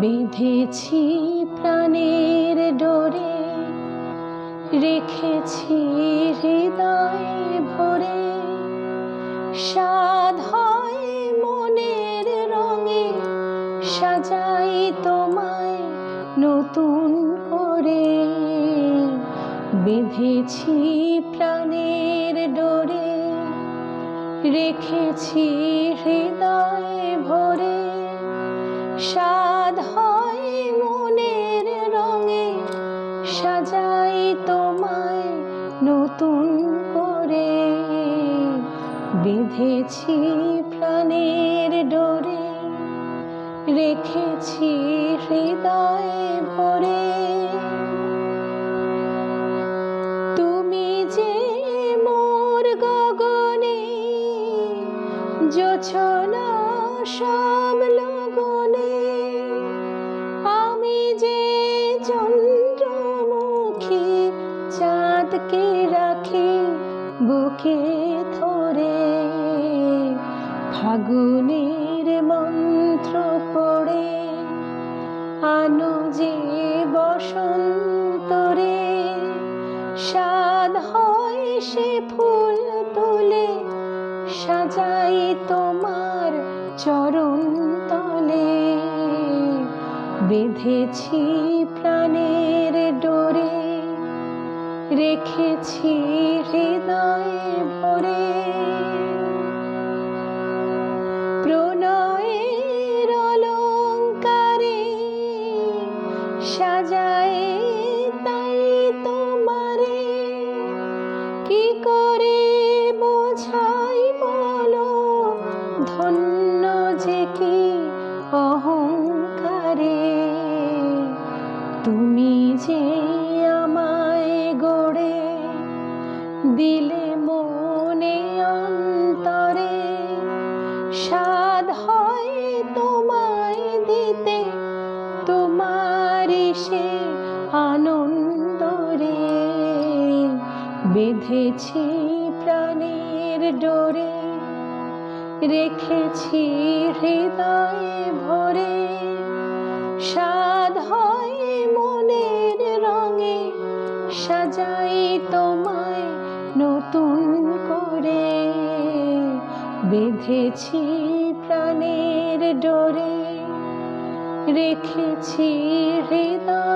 বেঁধেছি প্রাণের ডোরে, রেখেছি হৃদয়ে ভরে। সাধ হয় মনের রঙে, সাজাই তোমায় নতুন করে। বেঁধেছি প্রাণের ডোরে রেখেছি হৃদয়ে ভরে। সাধ হয় মনের রঙে, সাজাই তোমায় নতুন করে। বেঁধেছি প্রাণের ডোরে, রেখেছি হৃদয়ে ভরে। জোছনা সমলগনে আমি যে চন্দ্রমুখী চাঁদকে রাখি বুকে ধরে, ফাগুনের মন্ত্র পড়ে, আনো যে বসন্তরে সাদ হয় সে ফুল তোলে সাজাই তোমার চরণ তলে। বেঁধেছি প্রাণের ডোরে, রেখেছি হৃদয়ে ভরে। প্রণয়ের অলঙ্কারে সাজায় তাই তোমারে। কি করে বোঝাই ধন্য অহংকারে। তুমি যে আমায় গড়ে দিলে মনে অন্তরে সাধ হয় তোমায় দিতে তোমার সে আনন্দ রে বেঁধেছি রেখেছি হৃদয়ে ভরে। সাধ হয় মনের রঙে, সাজাই তোমায় নতুন করে। বেঁধেছি প্রাণের ডোরে, রেখেছি হৃদয়ে